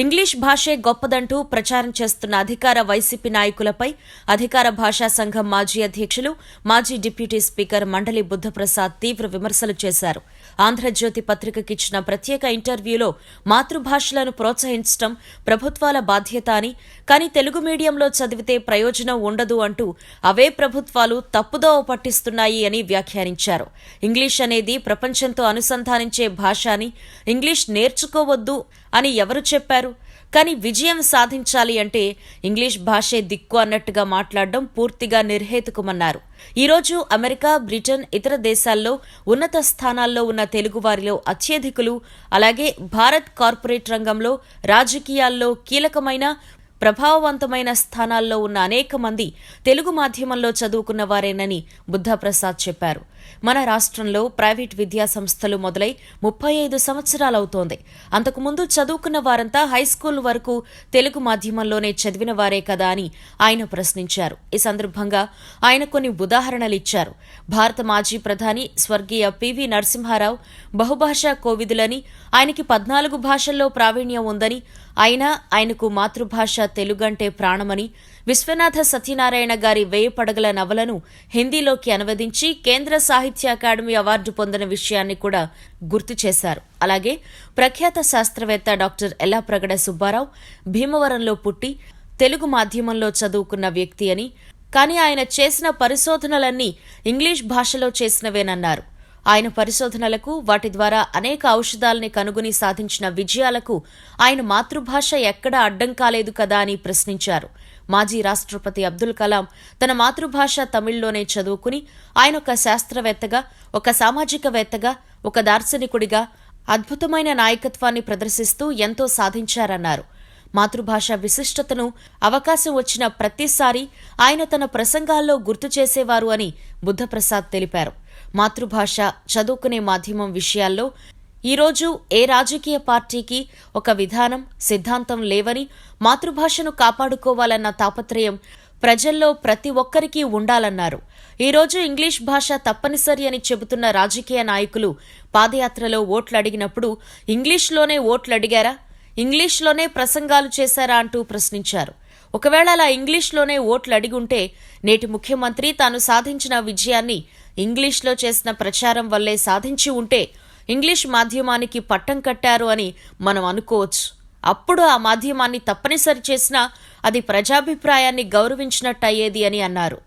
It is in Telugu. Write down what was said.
ఇంగ్లీష్ భాషే గొప్పదంటూ ప్రచారం చేస్తున్న అధికార వైసీపీ నాయకులపై అధికార భాషా సంఘం మాజీ అధ్యక్షులు మాజీ డిప్యూటీ స్పీకర్ మండలి బుద్ధప్రసాద్ తీవ్ర విమర్శలు చేశారు. ఆంధ్రజ్యోతి పత్రికకిచ్చిన ప్రత్యేక ఇంటర్వ్యూలో మాతృభాషలను ప్రోత్సహించడం ప్రభుత్వాల బాధ్యత అని కానీ తెలుగు మీడియంలో చదివితే ప్రయోజనం ఉండదు అంటూ అవే ప్రభుత్వాలు తప్పుదోవ పట్టిస్తున్నాయి అని వ్యాఖ్యానించారు. ఇంగ్లీష్ అనేది ప్రపంచంతో అనుసంధానించే భాష అని ఇంగ్లీష్ నేర్చుకోవద్దు అని ఎవరు చెప్పారు? కానీ విజయం సాధించాలి అంటే ఇంగ్లీష్ భాషే దిక్కు అన్నట్టుగా మాట్లాడడం పూర్తిగా నిర్హేతుకమన్నారు. ఈరోజు అమెరికా బ్రిటన్ ఇతర దేశాల్లో ఉన్నత స్థానాల్లో ఉన్న తెలుగువారిలో అత్యధికులు అలాగే భారత్ కార్పొరేట్ రంగంలో రాజకీయాల్లో కీలకమైన ప్రభావవంతమైన స్థానాల్లో ఉన్న అనేక మంది తెలుగు మాధ్యమంలో చదువుకున్న వారేనని బుద్ధప్రసాద్ చెప్పారు. మన రాష్ట్రంలో ప్రైవేట్ విద్యా సంస్థలు మొదలై ముప్పై ఐదు సంవత్సరాలవుతోంది. అంతకుముందు చదువుకున్న వారంతా హైస్కూల్ వరకు తెలుగు మాధ్యమంలోనే చదివిన వారే కదా అని ఆయన ప్రశ్నించారు. ఈ సందర్భంగా ఆయన కొన్ని ఉదాహరణలు ఇచ్చారు. భారత మాజీ ప్రధాని స్వర్గీయ పివి నరసింహారావు బహుభాషా కోవిదులని ఆయనకి పద్నాలుగు భాషల్లో ప్రావీణ్యం ఉందని అయినా ఆయనకు మాతృభాష తెలుగంటే ప్రాణమని విశ్వనాథ సత్యనారాయణ గారి వేయి పడగల నవలను హిందీలోకి అనువదించి కేంద్ర సాహిత్య అకాడమీ అవార్డు పొందిన విషయాన్ని కూడా గుర్తు చేశారు. అలాగే ప్రఖ్యాత శాస్త్రవేత్త డాక్టర్ ఎల్లాప్రగడ సుబ్బారావు భీమవరంలో పుట్టి తెలుగు మాధ్యమంలో చదువుకున్న వ్యక్తి అని కానీ ఆయన చేసిన పరిశోధనలన్నీ ఇంగ్లీష్ భాషలో చేసినవేనన్నారు. ఆయన పరిశోధనలకు వాటి ద్వారా అనేక ఔషధాలని కనుగొని సాధించిన విజయాలకు ఆయన మాతృభాష ఎక్కడా అడ్డం కాలేదు కదా అని ప్రశ్నించారు. మాజీ రాష్ట్రపతి అబ్దుల్ కలాం తన మాతృభాష తమిళ్ళోనే చదువుకుని ఆయన ఒక శాస్త్రవేత్తగా ఒక సామాజికవేత్తగా ఒక దార్శనికుడిగా అద్భుతమైన నాయకత్వాన్ని ప్రదర్శిస్తూ ఎంతో సాధించారన్నారు. మాతృభాష విశిష్టతను అవకాశం వచ్చిన ప్రతిసారి ఆయన తన ప్రసంగాల్లో గుర్తు చేసేవారు అని బుద్ధప్రసాద్ తెలిపారు. మాతృభాష చదువుకునే మాధ్యమం విషయాల్లో ఈరోజు ఏ రాజకీయ పార్టీకి ఒక విధానం సిద్ధాంతం లేవని మాతృభాషను కాపాడుకోవాలన్న తాపత్రయం ప్రజల్లో ప్రతి ఒక్కరికి ఉండాలన్నారు. ఈరోజు ఇంగ్లీష్ భాష తప్పనిసరి అని చెబుతున్న రాజకీయ నాయకులు పాదయాత్రలో ఓట్లు అడిగినప్పుడు ఇంగ్లీష్లోనే ఓట్లు అడిగారా? ఇంగ్లీష్లోనే ప్రసంగాలు చేశారా? అంటూ ప్రశ్నించారు. ఒకవేళ అలా ఇంగ్లీష్లోనే ఓట్లు అడిగుంటే నేటి ముఖ్యమంత్రి తాను సాధించిన విజయాన్ని ఇంగ్లీష్లో చేసిన ప్రచారం వల్లే సాధించి ఉంటే ఇంగ్లీష్ మాధ్యమానికి పట్టం కట్టారు అని మనం అనుకోవచ్చు. అప్పుడు ఆ మాధ్యమాన్ని తప్పనిసరి చేసినా అది ప్రజాభిప్రాయాన్ని గౌరవించినట్టయ్యేది అని అన్నారు.